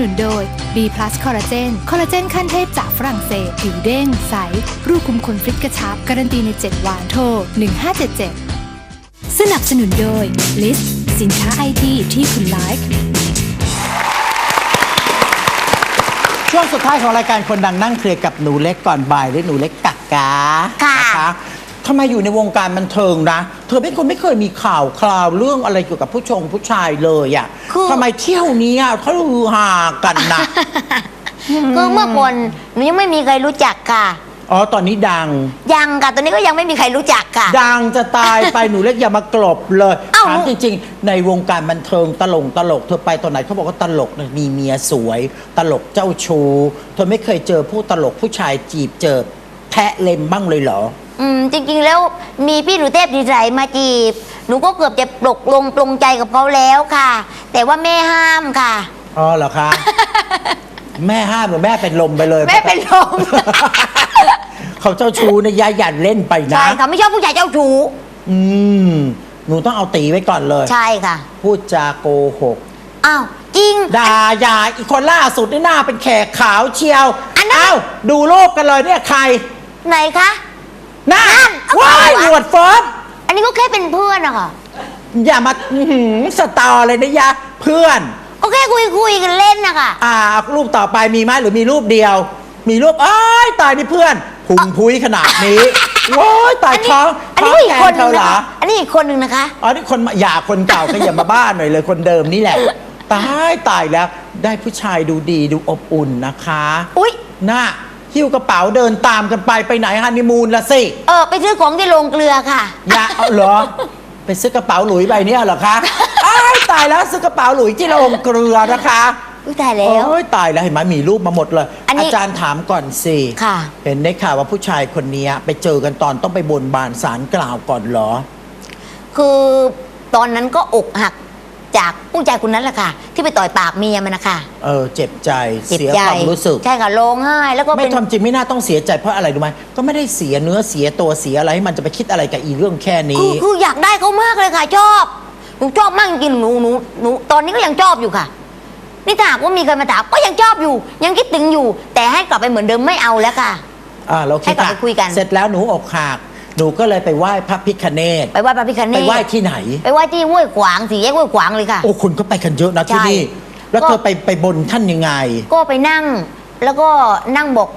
นุนโดย B+ Collagen คอลลาเจนขั้นเทพจากฝรั่งเศสผิวเด้ง ใส รูปคุมขนฟริตกระชับ การันตีใน 7 วันโทร 1577 สนับสนุนโดย List สินค้าไอทีที่คุณ like ช่วงสุดท้ายของรายการคนดังนั่งเคลียร์กับหนูเล็กก่อนบ่ายหรือหนูเล็กกักกาค่ะ นะคะ ทำไมอยู่ในวงการบันเทิงนะ เธอเป็นคนไม่เคยมีข่าวคราวเรื่องอะไรเกี่ยวกับผู้ชงผู้ชายเลยอะ่ะคือ ทำไมเที่ยวนี้อะเขาฮือฮากันนะคือเมื่อก่อนหนูยังไม่มีใครรู้จักค่ะ อ๋อตอนนี้ดัง ยังค่ะตอนนี้ก็ยังไม่มีใครรู้จักค่ะ ดังจะตายไปหนูเล็กอย่ามากลบเลยเอ้า ถามจริงๆ ในวงการบันเทิงตลกตลกเธอไปตอนไหนเขาบอกว่าตลกเนี่ยมีเมียสวย ตลกเจ้าชู้เธอไม่เคยเจอผู้ตลกผู้ชายจีบเจอแทะเล็มบ้างเลยเหรอ อืมจริงๆแล้วมีพี่หนูเทพดีใจมาจีบ หนูก็เกือบจะปลกลงปลงใจกับเขาแล้วค่ะ แต่ว่าแม่ห้ามค่ะ อ๋อเหรอคะ แม่ห้ามหรือแม่เป็นลมไปเลยแม่เป็นลม เขาเจ้าชู้เนี่ยยายหยันเล่นไปนะ ใช่ค่ะไม่ชอบผู้ชายเจ้าชู้อืม หนูต้องเอาตีไว้ก่อนเลย ใช่ค่ะพูดจาโกหกอ้าวจริง ด่าอย่าอีกคนล่าสุดนี่หน้าเป็นแขกขาวเชียวอันนั้น เอ้าดูรูปกันเลยเนี่ยใคร ไหนคะห น้านั่นเอาว้ายเอาหนวดเฟิร์มอันนี้ก็แค่เป็นเพื่อนอะค่ะ อย่ามาอื้อหือสตอเลยนะยะเพื่อน ก็แค่คุยคุยๆกันเล่นนะคะ อ่ารูปต่อไปมีไหมหรือมีรูปเดียว มีรูปอ้ายตายนี่เพื่อนพุงพุ้ยขนาดนี้ว้ายตายอันนี้ท้องอันท้นี้องก็อีแกกคนนนึเขางเหรนะอคะอันนี้อีกคนนึงนะคะ อ๋อนี่คนมาอย่าคนเก่าก็อย่ามาบ้านหน่อยเลยคนเดิมนี่แหละ ตายตายแล้วได้ผู้ชายดูดีดูอบอุ่นนะคะ อุ๊ย น่า หิ้วกระเป๋าเดินตามกันไปไปไหนฮันนีมูนละสิ เออไปซื้อของที่โรงเกลือค่ะ อย่าเอาเหรอ ไปซื้อกระเป๋าหลุยใบเนี้ยเหรอคะอ้ายตายแล้วซื้อกระเป๋าหลุยที่โรงเกลือนะคะอุ้ยตายแล้ว โอ้ยตายแล้วเห็นไหมมีรูปมาหมดเลย อันนี้อาจารย์ถามก่อนสิค่ะ เห็นได้ข่าวว่าผู้ชายคนนี้ไปเจอกันตอนต้องไปบนบานสารกล่าวก่อนเหรอ คือตอนนั้นก็อกหัก จากผู้ชายคนนั้นแหละค่ะ ที่ไปต่อยปากเมียมันนะคะเออเจ็บใจจ็บเสียใจความรู้สึก ใช่ค่ะร้องไห้แล้วก็ไม่เป็นทำจริงไม่น่าต้องเสียใจเพราะอะไรรู้ไหมก็ไม่ได้เสียเนื้อเสียตัวเสียอะไรให้มันจะไปคิดอะไรกับอีเรื่องแค่คืนี้อคืออยากได้เขามากเลยค่ะชอบหนูชอบมากจริงๆหนูหนูหนูตอนนี้ก็ยังชอบอยู่ค่ะนี่ถ้าหากว่ามีใครมาถามก็ยังชอบอยู่ ยังคิดถึงอยู่ แต่ให้กลับไปเหมือนเดิมไม่เอาแล้วค่ะอ่าเราคิดให้กลับไปคุยกัน เสร็จแล้วหนูอกหัก หนูก็เลยไปไหว้พระพิคเนตไปไหว้พระพิคเนไปตไหว้ที่ไหน ไปไหว้ที่ห้วยขวางสี่แยกห้วยขวางเลยค่ะ โอ้คุณก็ไปกันเยอะนะที่ใช่นี่ แล้วก็เธอไปไปบนท่านยังไง ก็ไปนั่งแล้วก็นั่งบอก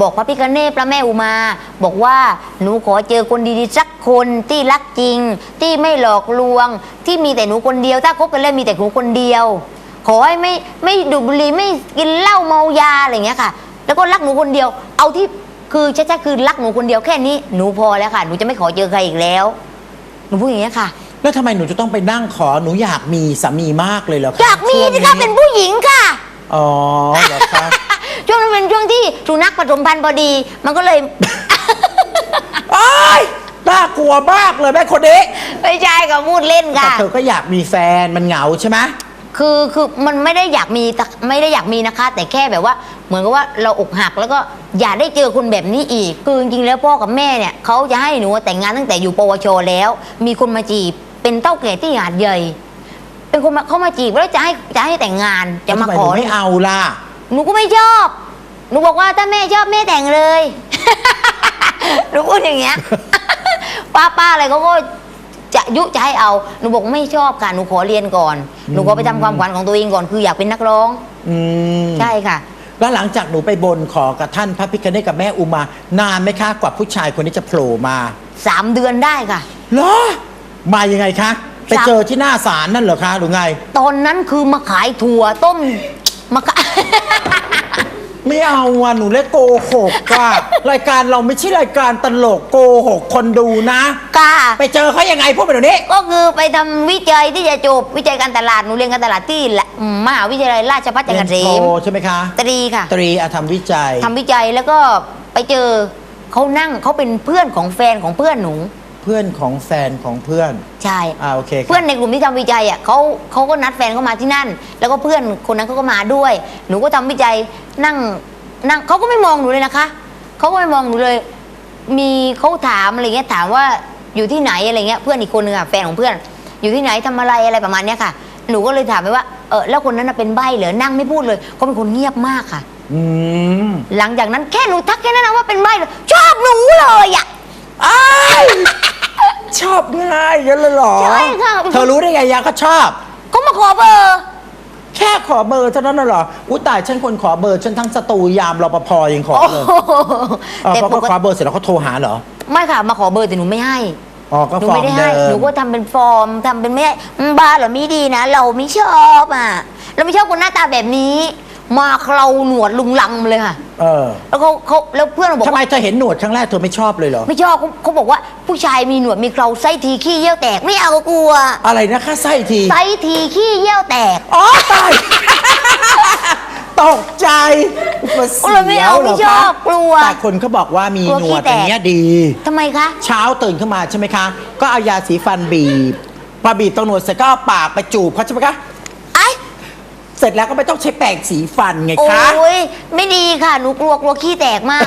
บอกพระพิคเนตพระแม่อุมา บอกว่าหนูขอเจอคนดีๆสักคนที่รักจริง ที่ไม่หลอกลวง ที่มีแต่หนูคนเดียว ถ้าคบกันแล้วมีแต่หนูคนเดียว ขอให้ไม่ไม่ดูดบุหรี่ไม่กินเหล้าเมายาอะไรอย่างเงี้ยค่ะ แล้วก็รักหนูคนเดียว เอาที่ คือชัดๆคือรักหนูคนเดียวแค่นี้หนูพอแล้วค่ะ หนูจะไม่ขอเจอใครอีกแล้ว หนูพูดอย่างเงี้ยค่ะ แล้วทำไมหนูจะต้องไปนั่งขอหนูอยากมีสามีมากเลยเหรอคะอยากมีช่วงสิคะเป็นผู้หญิงค่ะ อ๋อเหรอคะช่วงนั้นเป็นช่วงที่สุนัขผสมพันธุ์พอดี มันก็เลย โอ้ยน่ากลัวมากเลยแม่คนนี้ไม่ใช่ก็พูดเล่นแต่ค่ะ เธอก็อยากมีแฟนมันเหงาใช่ไหมคือคือมันไม่ได้อยากมีแต่ไม่ได้อยากมีนะคะ แต่แค่แบบว่า เหมือนกับว่าเราอกหักแล้วก็อย่าได้เจอคนแบบนี้อีก คือจริงๆแล้วพ่อกับแม่เนี่ยเขาจะให้หนูแต่งงานตั้งแต่อยู่ปวชแล้ว มีคนมาจีบเป็นเต้าแก่ที่หาดใหญ่ เป็นคนมาเขามาจีบแล้วจะให้จะให้แต่งงานจะมาแล้วทำไมขหอนูไม่เอาล่ะหนูก็ไม่ชอบหนูบอกว่าถ้าแม่ชอบแม่แต่งเลย หนูพูดอย่างเงี้ย ป้าป้าอะไรเขาก็จะยุจะให้เอา หนูบอกไม่ชอบค่ะ หนูขอเรียนก่อน หนูขอไปทำความฝันของตัวเองก่อน คืออยากเป็นนักร้องอืมใช่ค่ะ แล้วหลังจากหนูไปบนขอกับท่านพระพิคเนตกับแม่อุมา นานไหมคะกว่าผู้ชายคนนี้จะโผล่มาสามเดือนได้ค่ะ เหรอมายังไงคะไปสามเจอที่หน้าศาลนั่นเหรอคะหรือไง ตอนนั้นคือมาขายถั่วต้มมาขาย ไม่เอาอะหนูเล็กโกหกอะ รายการเราไม่ใช่รายการตลกโกหกคนดูนะกาไปเจอเขายังไงพูดไปเดี๋ยวนี้ ก็คือไปทำวิจัยที่จะจบวิจัยการตลาดหนูเรียนการตลาดที่ละมหาวิทยาลัยราชภัฏจักรเกษเรียนมโทใช่ไหมคะ ตรีค่ะตรีอาทำวิจัย ทำวิจัยแล้วก็ไปเจอเขานั่งเขาเป็นเพื่อนของแฟนของเพื่อนหนูเพื่อนของแฟนของเพื่อนใช่ อ่าโอเคครับ เพื่อนในกลุ่มที่ทำวิจัยอะเขาเขาก็นัดแฟนเข้ามาที่นั่น แล้วก็เพื่อนคนนั้นเขาก็มาด้วย หนูก็ทำวิจัยนั่งนั่งเขาก็ไม่มองหนูเลยนะคะเขาก็ไม่มองหนูเลย มีเขาถามอะไรเงี้ยถามว่าอยู่ที่ไหนอะไรเงี้ยเพื่อนอีกคนนึงอะแฟนของเพื่อน อยู่ที่ไหนทำอะไรอะไรประมาณเนี้ยค่ะ หนูก็เลยถามไปว่าเออแล้วคนนั้นน่ะเป็นใบ้เหรอนั่งไม่พูดเลยเขาเป็นคนเงียบมากค่ะ อืมหลังจากนั้นแค่หนูทักแค่นั้นนะว่าเป็นใบ้เลยชอบหนูเลยอะ อ้ายชอบ ง่ายกันเลยเหรอ ใช่ค่ะ เธอรู้ได้ไงยังก็ชอบเขามาขอเบอร์ แค่ขอเบอร์เท่านั้นน่ะเหรออุ้ยตายฉันคนขอเบอร์ฉันทั้งสตูยามรปภยังขอโอ้เลยโหเออแต่พอปเขากขอติเบอร์เสร็จแล้วเขาโทรหาเหรอไม่ค่ะ มาขอเบอร์แต่หนูไม่ให้ อ๋อก็หนูฟอร์ไม่มได้ให้เดิหนูมก็ทำเป็นฟอร์มทำเป็นไม่ให้อืมบ้าเหรอไม่ดีนะ เราไม่ชอบอะ เราไม่ชอบคนหน้าตาแบบนี้ มาเคราหนวดลุงลังมาเลยค่ะ เออแล้วเขาเขาแล้วเพื่อนเราบอกทำไมว่าเธอเห็นหนวดครั้งแรกเธอไม่ชอบเลยเหรอ ไม่ชอบเขาเขาบอกว่าผู้ชายมีหนวดมีเคราไส้ทีขี้เยี่ยวแตกไม่เอากลัวอะไรนะค่าไส้ทีไส้ทีขี้เยี่ยวแตก อ๋อตาย ตกใจมันโอ้เราไม่เอาสียวหรไม่ชอบคะกลัวแต่คนเขาบอกว่ามีกลัวหนวดขี้แตอกย่างเงี้ยดี ทำไมคะ เช้าตื่นขึ้นมาใช่ไหมคะ ก็เอายาสีฟันบีบพอบีบตรงหนวดเสร็จก็เอาปากไปจูบเขาใช่ไหมคะไอ้ เสร็จแล้วก็ไม่ต้องใช้แปรงสีฟันไงโอคะ้ยไม่ดีค่ะ หนูกลัวกลัวขี้แตกมาก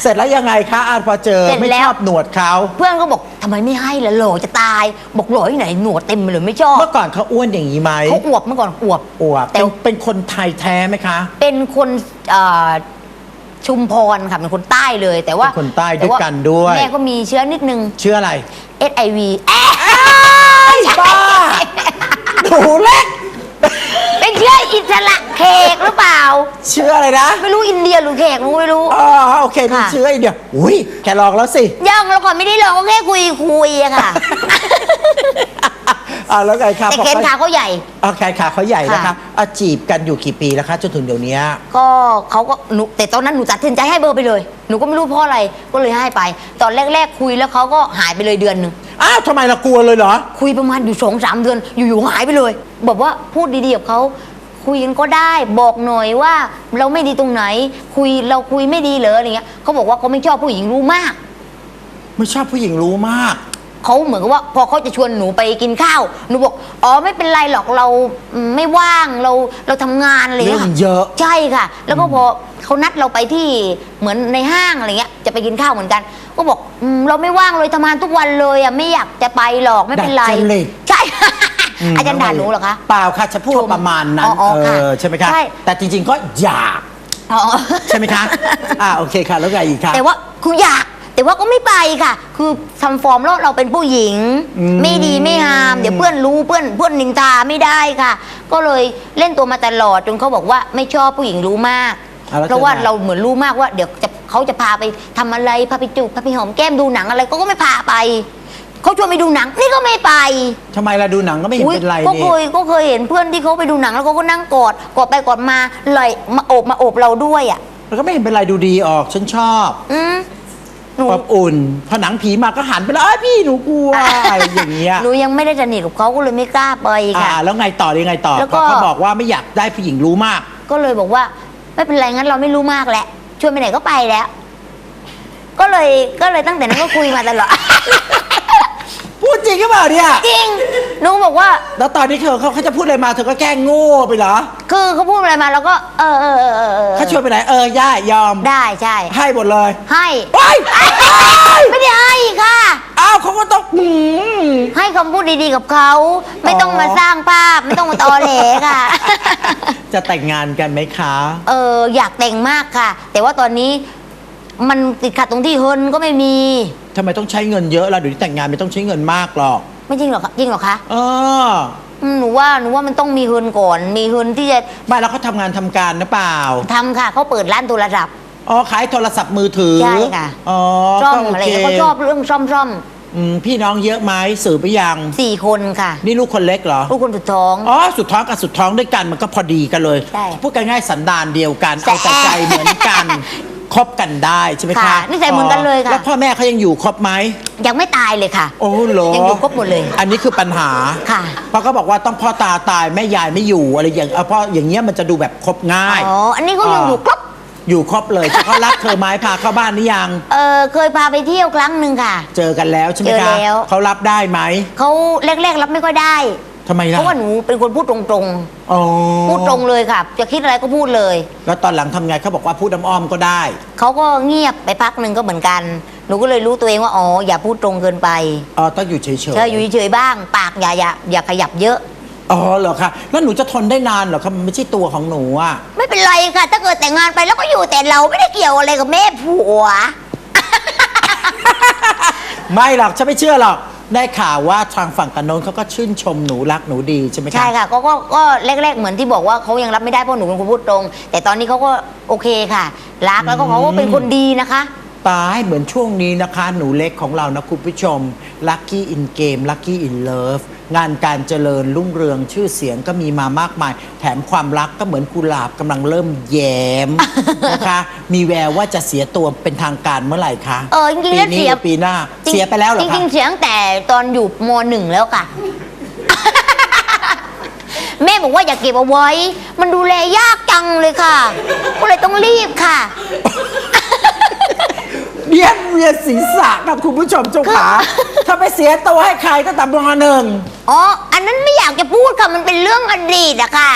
เสร็จแล้วยังไงคะอ่านพอเจอเสร็จไม่แล้ชว อบหนวดเขาเพื่อนก็บอกทำไมไม่ให้ล่ะหล่อจะตาย บอกหล่อที่ไหนหนวดเต็มเลยไม่ชอบเมื่อก่อนเขาอ้วนอย่างนี้ไหมเขาอวบเมื่อก่อนอวบอวบแต่ เป็นเป็นคนไทยแท้ไหมคะ เป็นคนเอ่อชุมพรค่ะเป็นคนใต้เลย แต่ว่าเป็นคนใต้ด้วยกันด้วย แม่ก็มีเชื้อนิดนึง เชื่ออะไร SIV บ้าหนูเล็ก เป็นเชื้ออิสระแขกหรือเปล่า เชื่ออะไรนะ ไม่รู้อินเดี ยหรือแขกรู้ไม่รู้ อ๋อโอเคมีค่ะเชื่ออีกเดียวอุ้ยแค่ลองแล้วสิยังแล้วก่อนไม่ได้ลองก็แค่คุยคุยอะค่ะ อ่าแล้วไงครับแต่แขนขาเขาใหญ่ อ่าแขนขาเขาใหญ่นะคะค่ะอะจีบกันอยู่กี่ปีแล้วคะจนถึงเดี๋ยวนี้ก็เขาก็หนูแต่ตอนนั้นหนูตัดสินใจให้เบอร์ไปเลย หนูก็ไม่รู้เพราะอะไรก็เลยให้ไป ตอนแรก ๆ คุยแล้วเขาก็หายไปเลยเดือนหนึ่งอ้าวทำไมเรากลัวเลยเหรอ คุยประมาณอยู่สองสามเดือนอยู่ๆหายไปเลย บอกว่าพูดดีๆกับเขา คุยกันก็ได้บอกหน่อยว่าเราไม่ดีตรงไหน คุยเราคุยไม่ดีเหรออะไรเงี้ยเขาบอกว่าเขาไม่ชอบผู้หญิงรู้มาก ไม่ชอบผู้หญิงรู้มาก เขาเหมือนกับว่าพอเขาจะชวนหนูไปกินข้าวหนูบอกอ๋อไม่เป็นไรหรอกเราอืมไม่ว่างเราเราทำงานอะไรอย่างเงี้ยเรื่ค่ะองเยอะ ใช่ค่ะ แล้วก็พอเขานัดเราไปที่เหมือนในห้างอะไรเงี้ยจะไปกินข้าวเหมือนกัน ก็บอกอืมเราไม่ว่างเลยทำงานทุกวันเลยอะไม่อยากจะไปหรอกไม่เป็นไรดัดจริต ใช่ม อาจารย์ด่าหนูเหรอคะ เปล่าค่ะฉันพูดประมาณนั้นอ๋ออ๋อเอค่ะอ ใช่ไหมคะ ใช่ แต่จริงๆก็อยาก อ๋อ ใช่ไหมคะ อ่าโอเคค่ะ แล้วไงอีกคะ แต่ว่าคืออยาก แต่ว่าก็ไม่ไปค่ะ คือทำฟอร์มแล้วเราเป็นผู้หญิง อืม ไม่ดีไม่งาม เดี๋ยวเพื่อนรู้เพื่อนเพื่อนนินทาไม่ได้ค่ะ ก็เลยเล่นตัวมาตลอดจนเขาบอกว่าไม่ชอบผู้หญิงรู้มาก อะแล้วเพราะว่าเธอไงเราเหมือนรู้มากว่าเดี๋ยวจะเขาจะพาไปทำอะไรพาไปจูบพาไปหอมแก้มดูหนังอะไรก็ก็ไม่พาไป เขาชวนไปดูหนัง นี่ก็ไม่ไปทำไมเราดูหนังก็ไม่เห็นอุ๊ยเป็นไรก็นี่เคยก็เคยเห็นเพื่อนที่เขาไปดูหนังแล้วเขาก็นั่งกอดกอดไปกอดมาไหลมาโอบมาโอบเราด้วยอะแล้วก็ไม่เห็นเป็นไรดูดีออกฉันชอบอืมหนู อบอุ่น พอหนังผีมาก็หันไปแล้วเอ้ยพี่หนูกลัวอะไรอย่างเงี้ยหนูยังไม่ได้สนิทกับเขาก็เลยไม่กล้าไปอ่า ค่ะ แล้วไงต่อยังไงต่อแล้วก็ก็เขาบอกว่าไม่อยากได้ผู้หญิงรู้มาก ก็เลยบอกว่า ไม่เป็นไรงั้นเราไม่รู้มากแหละชวนไปไหนก็ไปแล้ว ก็เลยก็เลยตั้งแต่นั้นก็คุยมาตลอดพูด จริงหรือเปล่าเนี่ย จริงหนูบอกว่า แล้วตอนนี้เธอเขาเขาจะพูดอะไรมาเธอก็แกล้งโง่ไปเหรอคือเขาพูดอะไรมาแล้วก็ เออเออเออเออเออเขาชวนไปไหนเออย่ายอม ได้ใช่ ให้หมดเลยให้ไปไม่ได้ให้ค่ะ อ้าวเขาก็ต้องอืม ให้คำพูดดีๆกับเขา ไม่ต้องอ๋อมาสร้างภาพ ไม่ต้องมาตอแหลค่ะ จะแต่งงานกันไหมคะ เอออยากแต่งมากค่ะ แต่ว่าตอนนี้ มันติดขัดตรงที่เฮินก็ไม่มี ทำไมต้องใช้เงินเยอะล่ะเดี๋ยวนี้แต่งงานไม่ต้องใช้เงินมากหรอก ไม่จริงหรอคะจริงหรอคะเอออืมหนูว่าหนูว่ามันต้องมีเฮินก่อน มีเฮินที่จะบ้านเราเขาทำงานทำการหรือเปล่า ทำค่ะเขาเปิดร้านโทรศัพท์ อ๋อขายโทรศัพท์มือถือใช่ค่ะ อ๋อซ่อมก็โออะไรเคเขาชอบเรื่องซ่อมซ่อมอืมพี่น้องเยอะไหมสื่อไปยัง สี่คนค่ะนี่ลูกคนเล็กเหรอ ลูกคนสุดท้อง อ๋อ สุดท้องกับสุดท้องด้วยกันมันก็พอดีกันเลย ใช่พูดกันง่ายๆสันดานเดียวกัน แต่ เอาแต่ใจเหมือนกัน คบกันได้ใช่ไหมคะค่ะนิสัยเหมือนกันเลยค่ะ แล้วพ่อแม่เขายังอยู่ครบไหม ยังไม่ตายเลยค่ะ โอ้เหรอยังอยู่ครบหมดเลยอันนี้คือปัญหาค่ะเพราะเขาบอกว่าต้องพ่อตาตายแม่ยายไม่อยู่อะไรอย่างเอาพ่ออย่างเงี้ยมันจะดูแบบครบง่ายอ๋ออันนี้เขายังอ่าอยู่ครบ อยู่ครบเลยเขารักเธอไหมพาเข้าบ้านหรือยัง เออเคยพาไปเที่ยวครั้งหนึ่งค่ะ เจอกันแล้วใช่ไหมเจอคะแล้ว เขารับได้ไหม เขาแรกๆรับไม่ค่อยได้ ทำไมเพล่ะราะว่าหนูเป็นคนพูดตรงอ๋อๆ พูดตรงเลยค่ะ จะคิดอะไรก็พูดเลย แล้วตอนหลังทำไงเขาบอกว่าพูดอ้อมๆก็ได้ เขาก็เงียบไปพักหนึ่งก็เหมือนกัน หนูก็เลยรู้ตัวเองว่าอ๋ออย่าพูดตรงเกินไปอ๋อต้องอยู่เฉยๆเธออยู่เฉยๆบ้าง ปากอย่าอย่าอย่าขยับเยอะ อ๋อเหรอคะแล้วหนูจะทนได้นานเหรอคะมันไม่ใช่ตัวของหนูอะ ไม่เป็นไรค่ะ ถ้าเกิดแต่งงานไปแล้วก็อยู่แต่เราไม่ได้เกี่ยวอะไรกับแม่ผัว ไม่หรอกฉันไม่เชื่อหรอก ได้ข่าวว่าทางฝั่งกันโน้นเขาก็ชื่นชมหนูรักหนูดีใช่ไหมคะ ใช่ค่ะก็ก็ก็แรกๆเหมือนที่บอกว่าเขายังรับไม่ได้เพราะหนูเป็นคนพูดตรง แต่ตอนนี้เขาก็โอเคค่ะ รักแล้วก็เขาก็เป็นคนดีนะคะ ตายเหมือนช่วงนี้นะคะ หนูเล็กของเรานะคุณผู้ชม Lucky in Game Lucky in Love งานการเจริญรุ่งเรืองชื่อเสียงก็มีมามากมาย แถมความรักก็เหมือนกุหลาบกำลังเริ่มแย้ม นะคะ มีแววว่าจะเสียตัวเป็นทางการเมื่อไหร่คะเออจริงๆแล้วปีนี้เสียหรือปีหน้าจริงเสียไปแล้วเหรอจคะริงๆเสียตั้งแต่ตอนอยู่มหนึ่งแล้วค่ะ แม่บอกว่าอย่าเก็บเอาไว้ มันดูแลยากจังเลยค่ะ ก็เลยต้องรีบค่ะเดียนเวียนศีรษะกับคุณผู้ชมเจ้าขาถ้าไปเสียตัวให้ใครก็แต่มหนึ่ง อ๋อ อันนั้นไม่อยากจะพูดค่ะ มันเป็นเรื่องอดีตอะค่ะ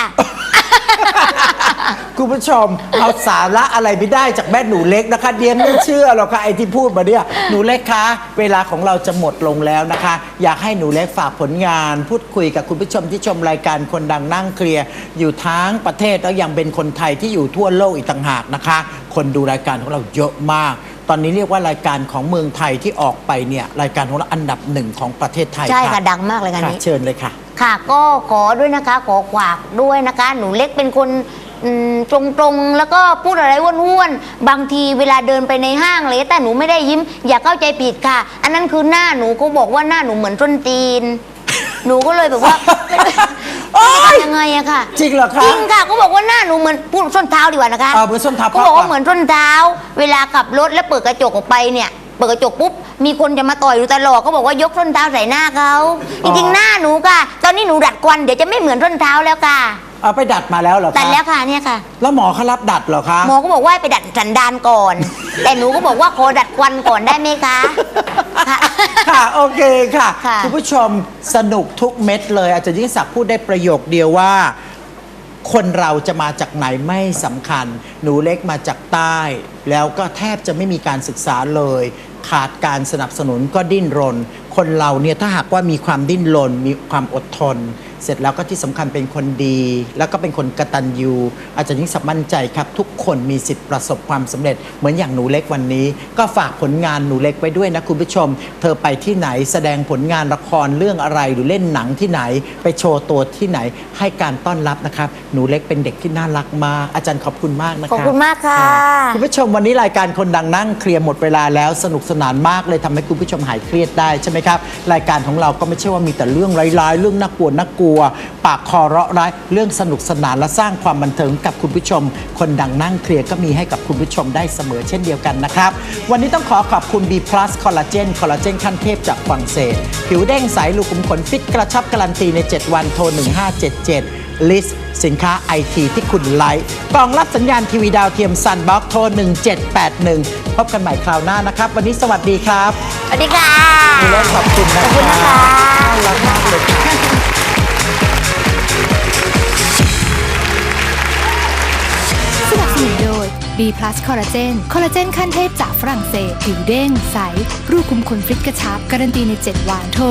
คุณผู้ชมเอาสาระอะไรไม่ได้จากแม่หนูเล็กนะคะเดียนไม่เชื่อหรอกค่ะไอ้ที่พูดมาเนี่ยหนูเล็กคะเวลาของเราจะหมดลงแล้วนะคะ อยากให้หนูเล็กฝากผลงาน พูดคุยกับคุณผู้ชมที่ชมรายการคนดังนั่งเคลียร์อยู่ทั้งประเทศแล้วยังเป็นคนไทยที่อยู่ทั่วโลกอีกต่างหากนะคะ คนดูรายการของเราเยอะมาก ตอนนี้เรียกว่ารายการของเมืองไทยที่ออกไปเนี่ยรายการของเราอันดับหนึ่งของประเทศไทยใช่ค่ะดังมากเลยค่ะค่ะนี้ เชิญเลยค่ะ ค่ะก็ขอด้วยนะคะขอฝากด้วยนะคะ หนูเล็กเป็นคนอืมตรงๆ แล้วก็พูดอะไรว้วนๆ บางทีเวลาเดินไปในห้างเลยแต่หนูไม่ได้ยิ้ม อย่าเข้าใจผิดค่ะ อันนั้นคือหน้าหนูก็บอกว่าหน้าหนูเหมือนต้นตีน หนูก็เลยแบบว่า ไงอะค่ะจริงเหรอคะ จริงค่ะก็บอกว่าหน้าหนูเหมือนพูดส้นเท้าดีกว่านะคะเอาเหมือนส้นเท้าก็บอกว่าพับอะเหมือนส้นเท้า เวลาขับรถแล้วเปิดกระจกออกไปเนี่ยเปิดกระจกปุ๊บมีคนจะมาต่อยหนูตลอดก็บอกว่ายกส้นเท้าใส่หน้าเขาจริงๆหน้าหนูค่ะ ตอนนี้หนูดัดควันเดี๋ยวจะไม่เหมือนส้นเท้าแล้วค่ะเอาไปดัดมาแล้วเหรอคะดัดแล้วค่ะเนี่ยค่ะ แล้วหมอเขารับดัดเหรอคะหมอก็บอกว่าให้ไปดัดสันดานก่อน แต่หนูก็บอกว่าขอดัดควันก่อนได้ไหมคะ ค่ะค่ะ โอเคค่ะค่ะ ณผู้ชมสนุกทุกเม็ดเลย อาจารย์ยิ่งศักดิ์พูดได้ประโยคเดียวว่า คนเราจะมาจากไหนไม่สำคัญ หนูเล็กมาจากใต้ แล้วก็แทบจะไม่มีการศึกษาเลย ขาดการสนับสนุนก็ดิ้นรน คนเราเนี่ยถ้าหากว่ามีความดิ้นรนมีความอดทน เสร็จแล้วก็ที่สำคัญเป็นคนดี แล้วก็เป็นคนกตัญญูอาจารย์ยิ่งศักดิ์มั่นใจครับ ทุกคนมีสิทธิ์ประสบความสำเร็จ เหมือนอย่างหนูเล็กวันนี้ ก็ฝากผลงานหนูเล็กไว้ด้วยนะคุณผู้ชม เธอไปที่ไหนแสดงผลงานละครเรื่องอะไรหรือเล่นหนังที่ไหน ไปโชว์ตัวที่ไหนให้การต้อนรับนะครับหนูเล็กเป็นเด็กที่น่ารักมากอาจารย์ขอบคุณมากนะคะขอบคุณมากค่ะคุณผู้ชมวันนี้รายการคนดังนั่งเคลียร์หมดเวลาแล้วสนุกสนานมากเลยทำให้คุณผู้ชมหายเครียดได้ใช่ไหมครับรายการของเราก็ไม่ใช่ว่ามีแต่เรื่องร้ายๆเรื่องน่ากลัวน่ากลัวปากคอเราะร้ายเรื่องสนุกสนานและสร้างความบันเทิงกับคุณผู้ชม คนดังนั่งเคลียร์ก็มีให้กับคุณผู้ชมได้เสมอเช่นเดียวกันนะครับ วันนี้ต้องขอขอบคุณ B+ คอลลาเจนคอลลาเจนขั้นเทพจากฝรั่งเศส ผิวเด้งใสลูกขุมขนฟิตกระชับการันตีใน 7 วันโทร 1577ลิสต์สินค้าไอทีที่คุณไลค์กล่องรับสัญญาณทีวีดาวเทียมซันบ็อกโทร 1781 พบกันใหม่คราวหน้านะครับ วันนี้สวัสดีครับ สวัสดีค่ะมีเล่ขอบคุณนะขอบคุณนะคะน่ารักมากเลย B+ คอลลาเจนคอลลาเจนขั้นเทพจากฝรั่งเศส ผิวเด้ง ใส รูปคุมขนฟิตกระชับ การันตีใน 7 วันโทร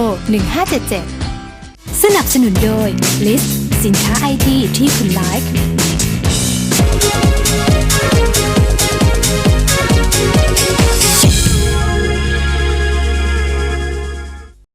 1577 สนับสนุนโดย List สินค้าไอทีที่คุณไลค์